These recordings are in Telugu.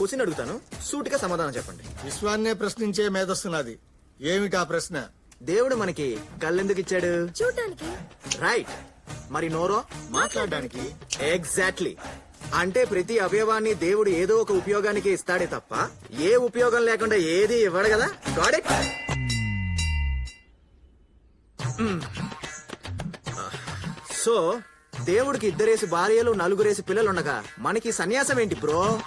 క్వశ్చన్ అడుగుతాను. సూటిగా సమాధానం చెప్పండి. విశ్వాన్నే ప్రశ్నించే మేధస్సున్నది ఏమిటా ప్రశ్న? దేవుడు మనకి కళ్ళెందుకు ఇచ్చాడు? చూడటానికి రైట్. మరి నోరో? మాట్లాడడానికి. ఎగ్జాక్ట్లీ. అంటే ప్రతి అవయవాన్ని దేవుడు ఏదో ఒక ఉపయోగానికి ఇస్తాడే తప్ప ఏ ఉపయోగం లేకుండా ఏది ఇవ్వడు కదా? God it. సో దేవుడికి ఇద్దరేసి భార్యలు నలుగురేసి పిల్లలు ఉండగా మనకి సన్యాసం ఏంటి బ్రో?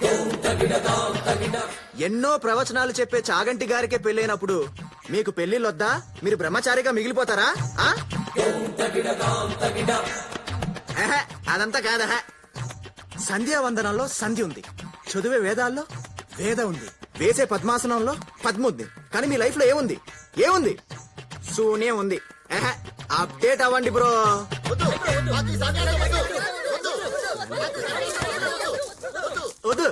ఎన్నో ప్రవచనాలు చెప్పే చాగంటి గారికే పెళ్ళైనప్పుడు మీకు పెళ్ళిళ్ళొద్దా మీరు బ్రహ్మచారిగా మిగిలిపోతారా? ఆ? ఎహె, అదంతా కాదహ సంధ్యావందనంలో సంధి ఉంది. చదివే వేదాల్లో వేద ఉంది. వేసే పద్మాసనంలో పద్మ ఉంది కానీ మీ లైఫ్లో ఏముంది? ఏముంది? శూన్యం ఉంది. ఎహె, అప్డేట్ అవ్వండి బ్రో వద్దు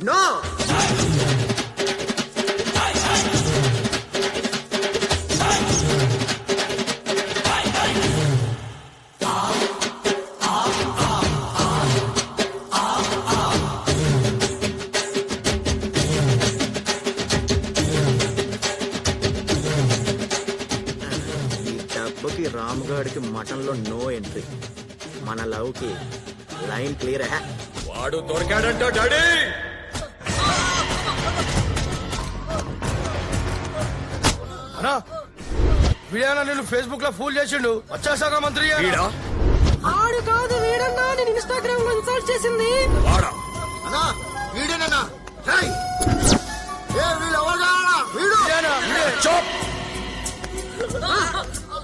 నో డబ్బుకి రాముగాడికి మటన్లో నో ఎంట్రీ. మన లవ్కి లైన్ క్లియర్ హే. వాడు దొరికాడంట డాడీ! అన్నా వీడేనా నేను ఫేస్బుక్లో ఫూల్ చేసిండు? వచ్చేసాక మంత్రి వీడా? ఆడు కాదు వీడన్నా నేను ఇన్స్టాగ్రామ్లో చేసింది. వాడా? అన్నా వీడేనన్నా? రేయ్! ఏ వీడు ఎవరు? వీడు! వీడేనా? వీడే. చాప్!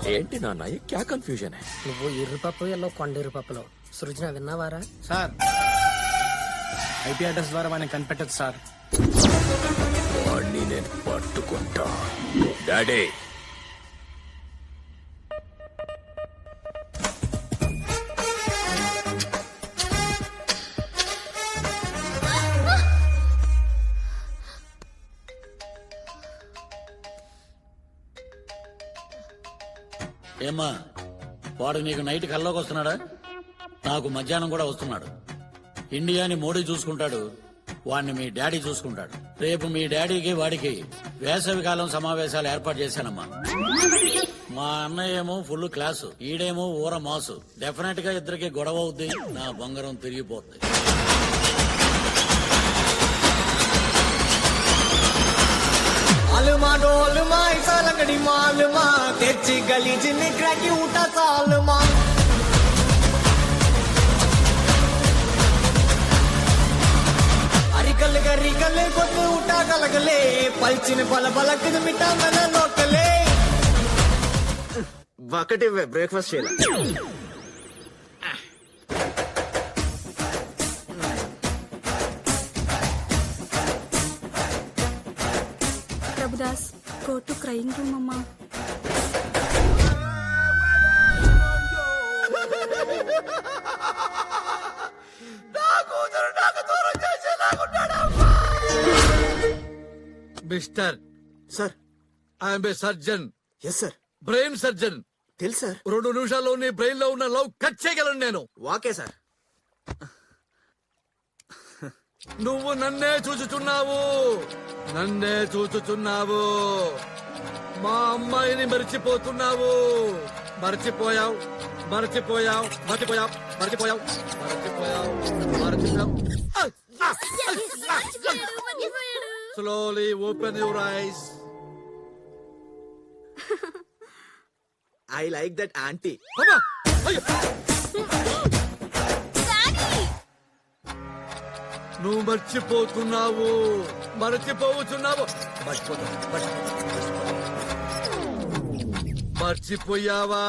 ఏంటి నాన్న? ఏ క్యా కన్ఫ్యూజన్ హై నువ్వు ఎర్రపప్పు ఎల్లో కొండెర్రపప్పులో సృజన విన్నావారా? సార్. ఐపీ అడ్రస్ ద్వారా వాడిని కనిపెట్టదు సార్. వాడిని నేను పట్టుకుంటా. డాడీ ఏమ్మా వాడు నీకు నైట్ కల్లోకి వస్తున్నాడా? నాకు మధ్యాహ్నం కూడా వస్తున్నాడు. ఇండియాని మోడీ చూసుకుంటాడు వాడిని మీ డాడీ చూసుకుంటాడు. రేపు మీ డాడీకి వాడికి వేసవి కాలం సమావేశాలు ఏర్పాటు చేశానమ్మా. మా అన్నయ్య ఏమో ఫుల్ క్లాసు ఈడేమో ఊర మాసు డెఫినెట్గా ఇద్దరికి గొడవ అవుద్ది నా బంగారం తిరిగిపోద్ది. आलमा डोलमा ऐसा लंगड़ी मालमा तेची गली जिन्ने क्रैकी उठा सालमा अरिकल गरिकल కొద్దు ఉటా కలగలే పల్చిన పల పలకద మిఠా మన లోకలే ఒకటి బ్రేక్ఫాస్ట్ చేయాలి క్రయింగ్ రూమ్ అమ్మా mister. Sir. I'm a surgeon yes sir brain surgeon తెలుసు సార్ రెండు నిమిషాల్లో నీ బ్రెయిన్లో ఉన్న లవ్ కట్ చేయగలను నేను. వాకే సార్ నువ్వు నన్నే చూచుచున్నావు. నన్నే చూచుచున్నావు. మా అమ్మాయిని మర్చిపోతున్నావు. మర్చిపోయావు మర్చిపోయావు మర్చిపోయావు మర్చిపోయావు మర్చిపోయావు మర్చిపోయావు. Slowly open your eyes I like that aunty నువ్వు మర్చిపోతున్నావు. మర్చిపోతున్నావు. మర్చిపోతావు మర్చిపోయావా?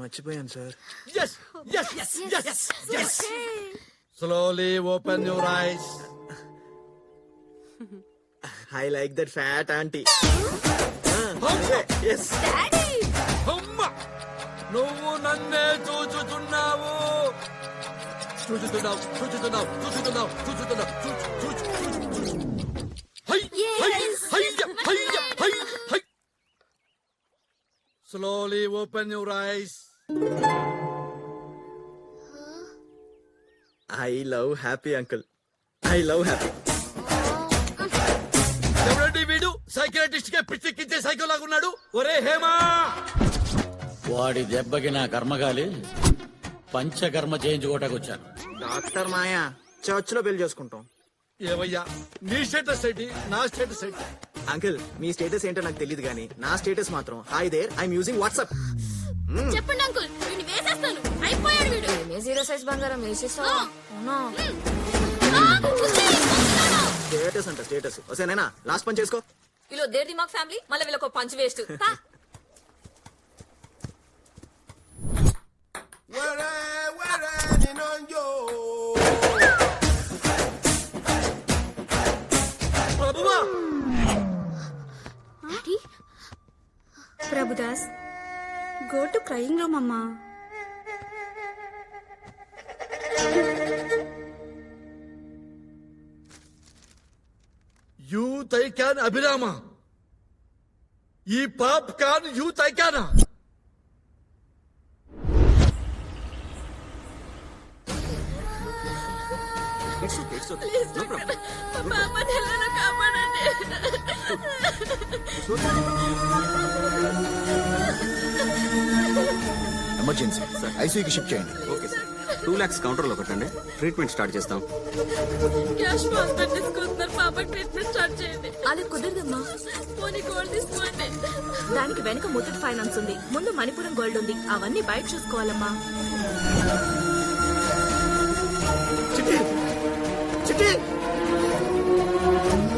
మర్చిపోయాను sir. Yes, yes, yes, yes, yes. Slowly open your eyes. I like that fat aunty yes అమ్మ! నువ్వు నన్నే చూచుతున్నావు చూచుతున్నావు చూచుతున్నావు చూచుతున్నావు చూచుతున్నావు చూచు చూచు చూచు. Slowly open your eyes. I love happy uncle I love happy happy. వీడు? లాగా ఉన్నాడు. ఒరే హేమా! వాడి దెబ్బకి నా కర్మగాలి పంచకర్మ చేయించుకోవటానికి వచ్చాను డాక్టర్ మాయా చర్చ్లో పెళ్ళి చేసుకుంటాం. ఏవయ్యా నీ స్టేటస్ ఏంటి? నా స్టేటస్ ఏంటి? అంకిల్ మీ స్టేటస్ ఏంటో నాకు తెలియదు కానీ నా స్టేటస్ మాత్రం hi there I'm using WhatsApp చెప్పండి అంకుల్ వీడిని వేసేస్తాను. అయిపోయాడు వీడు. ఏ జీరో సైజ్ బంగారం వేసేసావు అవునా? స్టేటస్ అంట స్టేటస్ వసేనైనా లాస్ట్ పని చేసుకో. వీళ్ళు దేర్ దిమాగ్ ఫ్యామిలీ. మళ్ళీ వీళ్ళకి పంచ్ వేస్ట్ ప్రభువా Prabhudas go to crying room అమ్మా యూత్ ఐకాన్ అభిరామ. ఈ పాప్ కాన్ పాపని ఎలా కాపాడండి. ఎమర్జెన్సీ ఐసీయూకి షిఫ్ట్ చేయండి. ఓకే సార్ టూ ల్యాక్స్ కౌంటర్లో పెట్టండి ట్రీట్మెంట్ స్టార్ట్ చేస్తాం. క్యాష్ ట్రాన్స్ఫర్ తీసుకుంటున్నారు పాపకి ట్రీట్మెంట్ స్టార్ట్ చేయండి. అది కుదరదమ్మా. పోనీ గోల్డ్ తీసుకోండి. దానికి వెనక ముత్తూట్ ఫైనాన్స్ ఉంది. ముందు మణిపురం గోల్డ్ ఉంది. అవన్నీ బయట చూసుకోవాలమ్మా. చిట్టి! చిట్టి!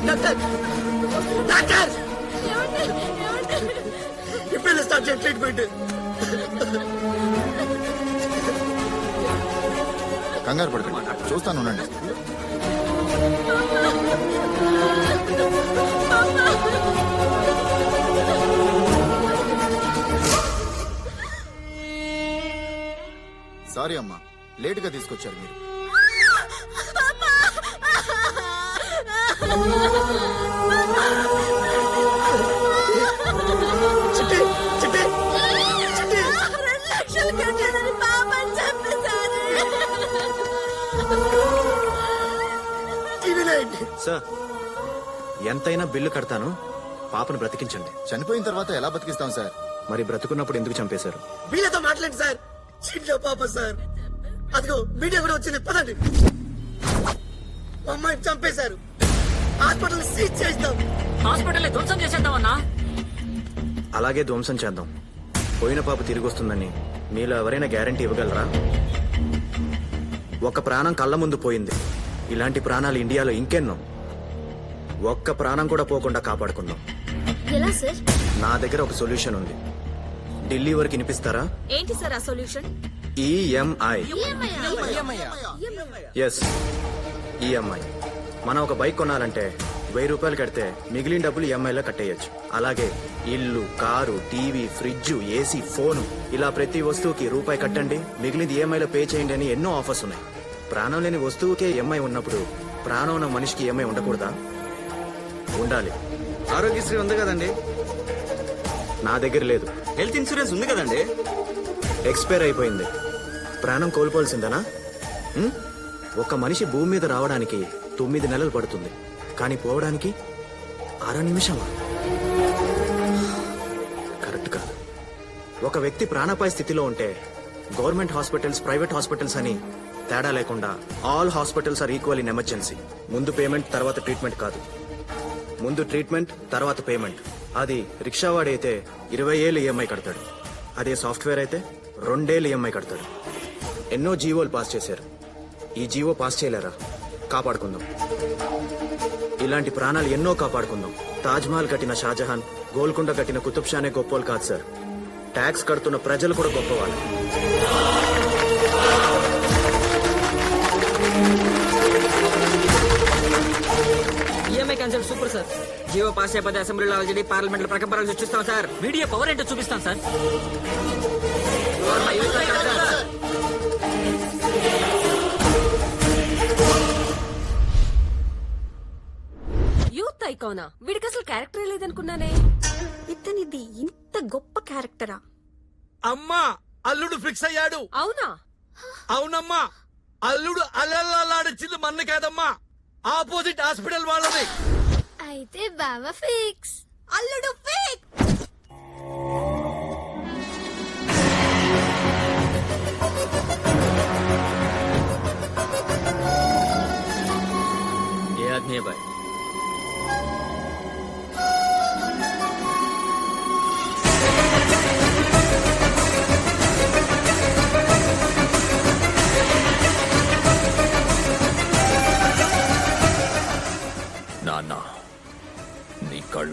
డాక్టర్ డాక్టర్ ఇప్పుడు స్టార్ట్ చేయండి ట్రీట్మెంట్ కంగారు పడకండి. చూస్తాను ఉండండి. సారీ అమ్మా. లేటుగా తీసుకొచ్చారు మీరు. సార్ ఎంతైనా బిల్లు కడతాను. పాపను బ్రతికించండి. చనిపోయిన తర్వాత ఎలా బతికిస్తాం సార్? మరి బ్రతుకున్నప్పుడు ఎందుకు చంపేశారు? వీళ్ళతో మాట్లాడండి సార్. చీట్లో పాప సార్. అదిగో మీడియా కూడా వచ్చింది. పదండి. మా అమ్మాయిని చంపేశారు. హాస్పిటల్ సీజ్ చేస్తాం హాస్పిటల్ ధ్వంసం చేసేద్దామన్నా? అలాగే ధ్వంసం చేద్దాం. పోయిన పాప తిరిగి వస్తుందని మీలో ఎవరైనా గ్యారంటీ ఇవ్వగలరా? ఒక ప్రాణం కళ్ళ ముందు పోయింది. ఇలాంటి ప్రాణాలు ఇండియాలో ఇంకెన్నో. ఒక్క ప్రాణం కూడా పోకుండా కాపాడుకుందాం. ఎలా సార్? నా దగ్గర ఒక సొల్యూషన్ ఉంది. ఢిల్లీ వరకు వినిపిస్తారా? ఏంటి సార్ ఆ సొల్యూషన్? ఈఎంఐ. Yes EMI. మనం ఒక బైక్ కొనాలంటే వెయ్యి రూపాయలు కడితే మిగిలిన డబ్బులు ఈఎంఐలో కట్టేయచ్చు. అలాగే ఇల్లు car TV fridge AC phone ఇలా ప్రతి వస్తువుకి రూపాయి కట్టండి మిగిలింది ఈఎంఐలో పే చేయండి అని ఎన్నో ఆఫర్స్ ఉన్నాయి. ప్రాణం లేని వస్తువుకే ఈఎంఐ ఉన్నప్పుడు ప్రాణం ఉన్న మనిషికి ఈఎంఐ ఉండకూడదా? ఉండాలి. ఆరోగ్యశ్రీ ఉంది కదండి? నా దగ్గర లేదు. హెల్త్ ఇన్సూరెన్స్ ఉంది కదండి? ఎక్స్పైర్ అయిపోయింది. ప్రాణం కోల్పోవాల్సిందనా? ఒక మనిషి భూమి మీద రావడానికి తొమ్మిది నెలలు పడుతుంది. కానీ పోవడానికి ఆరో నిమిషమా? కరెక్ట్ కాదు. ఒక వ్యక్తి ప్రాణాపాయ స్థితిలో ఉంటే గవర్నమెంట్ హాస్పిటల్స్ ప్రైవేట్ హాస్పిటల్స్ అని తేడా లేకుండా all hospitals are equal in emergency. ముందు పేమెంట్ తర్వాత ట్రీట్మెంట్ కాదు. ముందు ట్రీట్మెంట్ తర్వాత పేమెంట్. అది రిక్షావాడైతే ఇరవై ఏళ్ళు ఈఎంఐ కడతాడు. అదే సాఫ్ట్వేర్ అయితే రెండేళ్ళు ఈఎంఐ కడతాడు. ఎన్నో జీవోలు పాస్ చేశారు. ఈ జీవో పాస్ చేయలేరా? కాపాడుకుందాం. ఇలాంటి ప్రాణాలు ఎన్నో కాపాడుకుందాం. తాజ్ మహల్ కట్టిన షాజహాన్ గోల్కొండ కట్టిన కుతుబ్ షానే గొప్పోలు కాదు సార్. ట్యాక్స్ కడుతున్న ప్రజలు కూడా గొప్పవాళ్ళు. EMI cancel super sir Jio pass అయిపోతే అసెంబ్లీలో ఆల్రెడీ పార్లమెంట్లో ప్రకంపనలు సృష్టిస్తాం సార్. మీడియా పవర్ ఏంటో చూపిస్తాం సార్. అవునా వీడికి అసలు క్యారెక్టర్ లేదనుకున్నానే. ఇతనిది ఇంత గొప్ప క్యారెక్టరా అమ్మా అల్లుడు ఫిక్స్ అయ్యాడు. అవునా? అవునమ్మా అల్లుడు అల్లల్లాడిచ్చింది మన్ను కాదమ్మా. ఆపోజిట్ హాస్పిటల్ వాళ్ళది. అయితే బాబా ఫిక్స్ అల్లుడు ఫిక్స్ ఏ ఆజ్ఞ బాయ్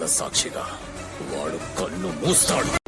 సాక్షిగా వాడు కన్ను మూస్తాడు.